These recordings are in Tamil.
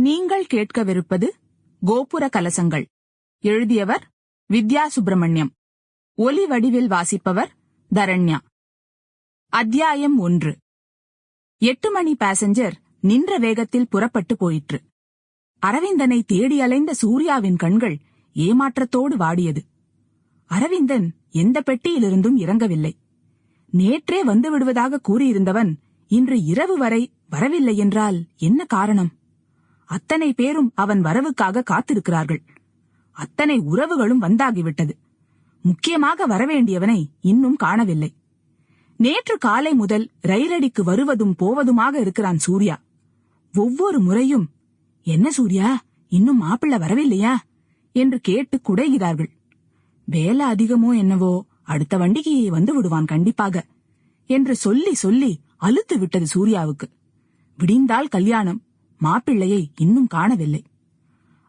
நீங்கள் கேட்கவிருப்பது கோபுர கலசங்கள். எழுதியவர் வித்யா சுப்பிரமணியம் ஒலி வடிவில் வாசிப்பவர் தரண்யா. அத்தியாயம் ஒன்று. எட்டு மணி பாசஞ்சர் நின்ற வேகத்தில் புறப்பட்டு போயிற்று. அரவிந்தனை தேடி அலைந்த சூர்யாவின் கண்கள் ஏமாற்றத்தோடு வாடியது. அரவிந்தன் எந்த பெட்டியிலிருந்தும் இறங்கவில்லை. நேற்றே வந்து விடுவதாக கூறியிருந்தவன் இன்று இரவு வரை வரவில்லை என்றால் என்ன காரணம்? அத்தனை பேரும் அவன் வரவுக்காக காத்திருக்கிறார்கள். அத்தனை உறவுகளும் வந்தாகிவிட்டது. முக்கியமாக வரவேண்டியவனை இன்னும் காணவில்லை. நேற்று காலை முதல் ரயிலடிக்கு வருவதும் போவதுமாக இருக்கிறான் சூர்யா. ஒவ்வொரு முறையும் என்ன சூர்யா இன்னும் மாப்பிள்ள வரவில்லையா? என்று கேட்டு குடைகிறார்கள். வேலை அதிகமோ என்னவோ அடுத்த வண்டிக்கு வந்து விடுவான் கண்டிப்பாக என்று சொல்லி சொல்லி அலுத்து விட்டது சூர்யாவுக்கு. விடிந்தால் கல்யாணம் மாப்பிள்ளையை இன்னும் காணவில்லை.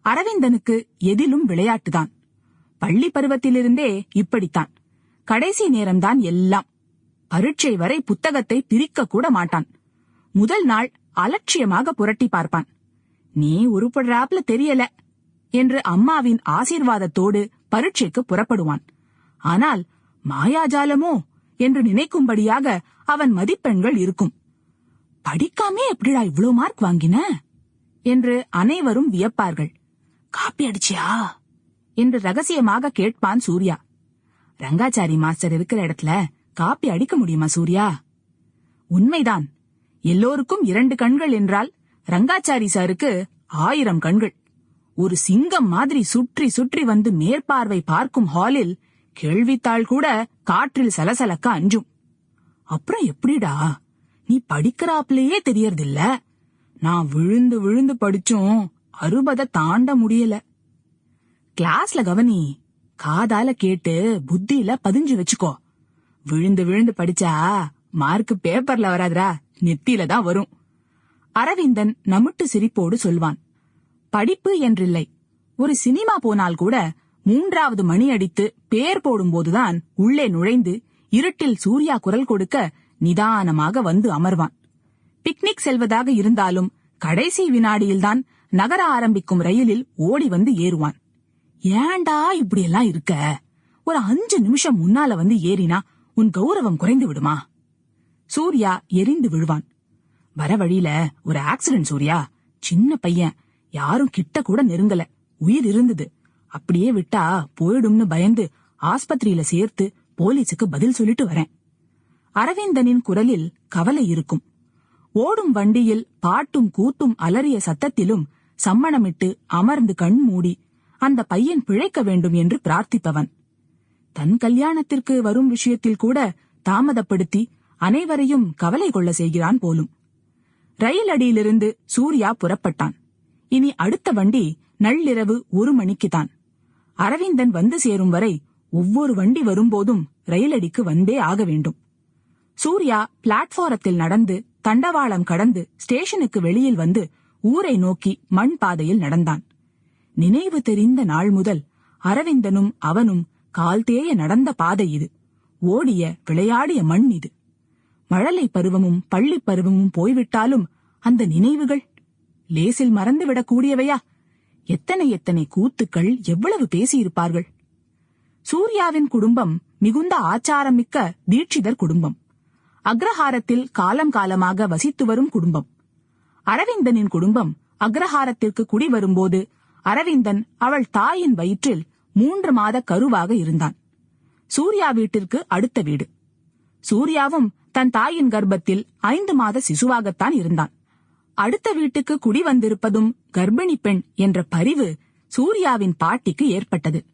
அரவிந்தனுக்கு எதிலும் விளையாட்டுதான். பள்ளி பருவத்திலிருந்தே இப்படித்தான். கடைசி நேரம்தான் எல்லாம். பரீட்சை வரை புத்தகத்தை பிரிக்க கூட மாட்டான். முதல் நாள் அலட்சியமாக புரட்டி பார்ப்பான். நீ உருப்படுறாப்ல தெரியல என்று அம்மாவின் ஆசீர்வாதத்தோடு பரீட்சைக்கு புறப்படுவான். ஆனால் மாயாஜாலமோ? என்று நினைக்கும்படியாக அவன் மதிப்பெண்கள் இருக்கும். படிக்காமே எப்படிடா இவ்ளோ மார்க் வாங்கின? என்று அனைவரும் வியப்பார்கள். காப்பி அடிச்சியா? என்று ரகசியமாக கேட்பான் சூர்யா. ரங்காச்சாரி மாஸ்டர் இருக்கிற இடத்துல காப்பி அடிக்க முடியுமா சூர்யா? உண்மைதான். எல்லோருக்கும் இரண்டு கண்கள் என்றால் ரங்காச்சாரி சாருக்கு ஆயிரம் கண்கள். ஒரு சிங்கம் மாதிரி சுற்றி சுற்றி வந்து மேற்பார்வை பார்க்கும் ஹாலில் கேள்வித்தாள் கூட காற்றில் சலசலக்க அஞ்சும். அப்புறம் எப்படிடா? நீ படிக்கிறாப்லயே தெரியறதில்ல. நான் விழுந்து விழுந்து படிச்சும் அறுபத தாண்ட முடியல. கிளாஸ்ல கவனி காதால கேட்டு புத்தியில பதிஞ்சு வச்சுக்கோ. விழுந்து விழுந்து படிச்சா மார்க் பேப்பர்ல வராதுடா நெத்தியில தான் வரும். அரவிந்தன் நமுட்டு சிரிப்போடு சொல்வான் படிப்பு என்றில்லை. ஒரு சினிமா போனால் கூட மூன்றாவது மணி அடித்து பேர் போடும்போதுதான் உள்ளே நுழைந்து இருட்டில் சூர்யா குரல் கொடுக்க நிதானமாக வந்து அமர்வான். பிக்னிக் செல்வதாக இருந்தாலும் கடைசி வினாடியில்தான் நகர ஆரம்பிக்கும் ரயிலில் ஓடி வந்து ஏறுவான். ஏண்டா இப்படியெல்லாம் இருக்க? ஒரு அஞ்சு நிமிஷம் முன்னால வந்து ஏறினா உன் கௌரவம் குறைந்து விடுமா? சூர்யா எரிந்து விழுவான். வர வழியில ஒரு ஆக்சிடென்ட் சூர்யா. சின்ன பையன். யாரும் கிட்ட கூட நெருங்கல. உயிர் இருந்தது. அப்படியே விட்டா போயிடும்னு பயந்து ஆஸ்பத்திரியில சேர்த்து போலீஸுக்கு பதில் சொல்லிட்டு வரேன். அரவிந்தனின் குரலில் கவலை இருக்கும். ஓடும் வண்டியில் பாட்டும் கூத்தும் அலறிய சத்தத்திலும் சம்மணமிட்டு அமர்ந்து கண் மூடி அந்த பையன் பிழைக்க வேண்டும் என்று பிரார்த்திப்பவன். தன் கல்யாணத்திற்கு வரும் விஷயத்தில் கூட தாமதப்படுத்தி அனைவரையும் கவலை கொள்ள செய்கிறான் போலும். ரயில் அடியிலிருந்து சூர்யா புறப்பட்டான். இனி அடுத்த வண்டி நள்ளிரவு ஒரு மணிக்குதான் அரவிந்தன் வந்து சேரும் வரை ஒவ்வொரு வண்டி வரும்போதும் ரயிலடிக்கு வந்தே ஆக வேண்டும். சூர்யா பிளாட்பாரத்தில் நடந்து தண்டவாளம் கடந்து ஸ்டேஷனுக்கு வெளியில் வந்து ஊரை நோக்கி மண் பாதையில் நடந்தான். நினைவு தெரிந்த நாள் முதல் அரவிந்தனும் அவனும் கால் தேய நடந்த பாதை இது. ஓடிய விளையாடிய மண் இது. மழலை பருவமும் பள்ளிப் பருவமும் போய்விட்டாலும் அந்த நினைவுகள் லேசில் மறந்துவிடக் கூடியவையா? எத்தனை எத்தனை கூத்துக்கள் எவ்வளவு பேசியிருப்பார்கள்? சூர்யாவின் குடும்பம் மிகுந்த ஆச்சாரமிக்க தீட்சிதர் குடும்பம். அக்ரஹாரத்தில் காலம் காலமாக வசித்து வரும் குடும்பம். அரவிந்தனின் குடும்பம் அக்ரஹாரத்திற்கு குடி வரும்போது அரவிந்தன் அவள் தாயின் வயிற்றில் மூன்று மாத கருவாக இருந்தான். சூர்யா வீட்டிற்கு அடுத்த வீடு. சூர்யாவும் தன் தாயின் கர்ப்பத்தில் ஐந்து மாத சிசுவாகத்தான் இருந்தான். அடுத்த வீட்டுக்கு குடி வந்திருப்பதும் கர்ப்பிணி பெண் என்ற பரிவு சூர்யாவின் பாட்டிக்கு ஏற்பட்டது.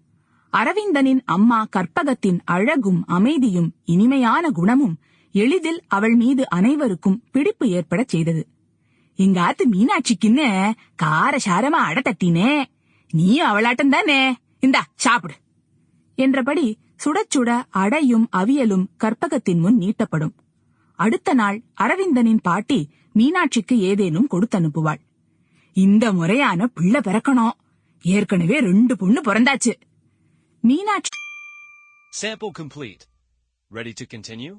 அரவிந்தனின் அம்மா கற்பகத்தின் அழகும் அமைதியும் இனிமையான குணமும் எளிதில் அவள் மீது அனைவருக்கும் பிடிப்பு ஏற்படச் செய்தது. எங்காத்து மீனாட்சிக்குன்னு கார சாரமா அட தட்டினே. நீயும் அவளாட்டம் தானே? இந்தா சாப்பிடு. என்றபடி சுட சுட அடையும் அவியலும் கற்பகத்தின் முன் நீட்டப்படும். அடுத்த நாள் அரவிந்தனின் பாட்டி மீனாட்சிக்கு ஏதேனும் கொடுத்து அனுப்புவாள் இந்த முறையான பிள்ளை பிறக்கணும். ஏற்கனவே ரெண்டு பொண்ணு பிறந்தாச்சு. Meenakshi Sample complete. Ready to continue?